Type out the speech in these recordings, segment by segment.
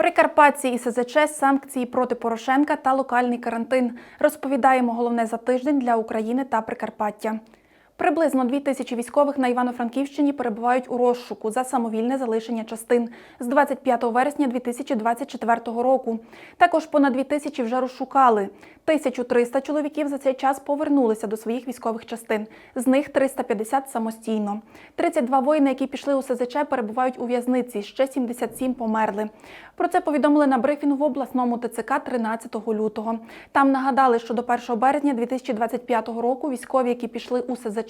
Прикарпатці і СЗЧ, санкції проти Порошенка та локальний карантин. Розповідаємо головне за тиждень для України та Прикарпаття. Приблизно дві тисячі військових на Івано-Франківщині перебувають у розшуку за самовільне залишення частин з 25 вересня 2024 року. Також понад дві тисячі вже розшукали. 1300 чоловіків за цей час повернулися до своїх військових частин. З них 350 самостійно. 32 воїни, які пішли у СЗЧ, перебувають у в'язниці. Ще 77 померли. Про це повідомили на брифінгу в обласному ТЦК 13 лютого. Там нагадали, що до 1 березня 2025 року військові, які пішли у СЗЧ,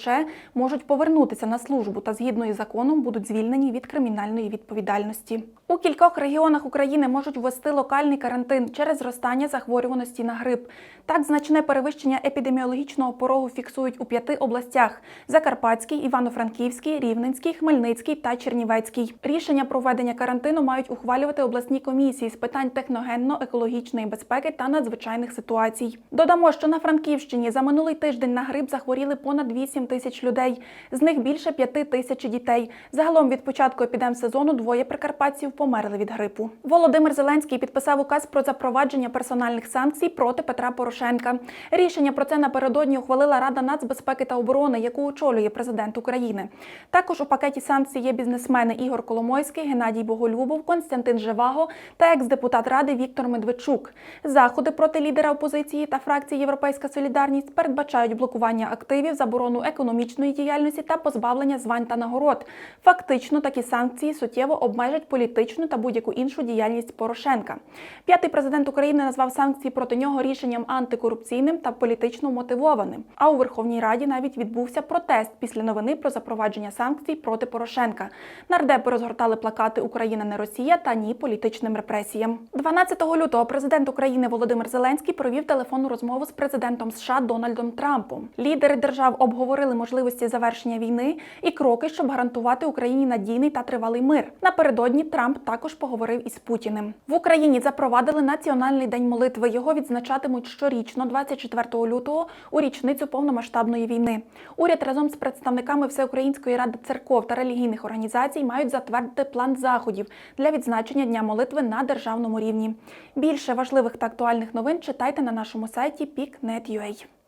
можуть повернутися на службу та згідно із законом будуть звільнені від кримінальної відповідальності. У кількох регіонах України можуть ввести локальний карантин через зростання захворюваності на грип. Так, значне перевищення епідеміологічного порогу фіксують у п'яти областях: Закарпатській, Івано-Франківській, Рівненській, Хмельницькій та Чернівецькій. Рішення про введення карантину мають ухвалювати обласні комісії з питань техногенно-екологічної безпеки та надзвичайних ситуацій. Додамо, що на Франківщині за минулий тиждень на грип захворіли понад 8 тисяч людей, з них більше 5 тисяч дітей. Загалом від початку епідемсезону двоє прикарпатців померли від грипу. Володимир Зеленський підписав указ про запровадження персональних санкцій проти Петра Порошенка. Рішення про це напередодні ухвалила Рада нацбезпеки та оборони, яку очолює президент України. Також у пакеті санкцій є бізнесмени Ігор Коломойський, Геннадій Боголюбов, Константин Живаго та екс-депутат ради Віктор Медведчук. Заходи проти лідера опозиції та фракції Європейська Солідарність передбачають блокування активів, заборону економічної діяльності та позбавлення звань та нагород. Фактично, такі санкції суттєво обмежать політичну та будь-яку іншу діяльність Порошенка. П'ятий президент України назвав санкції проти нього рішенням антикорупційним та політично мотивованим. А у Верховній Раді навіть відбувся протест після новини про запровадження санкцій проти Порошенка. Нардепи розгортали плакати Україна не Росія та ні політичним репресіям. 12 лютого президент України Володимир Зеленський провів телефонну розмову з президентом США Дональдом Трампом. Лідери держав обговорили можливості завершення війни і кроки, щоб гарантувати Україні надійний та тривалий мир. Напередодні Трамп також поговорив із Путіним. В Україні запровадили національний день молитви. Його відзначатимуть щорічно, 24 лютого, у річницю повномасштабної війни. Уряд разом з представниками Всеукраїнської ради церков та релігійних організацій мають затвердити план заходів для відзначення дня молитви на державному рівні. Більше важливих та актуальних новин читайте на нашому сайті peak.net.ua.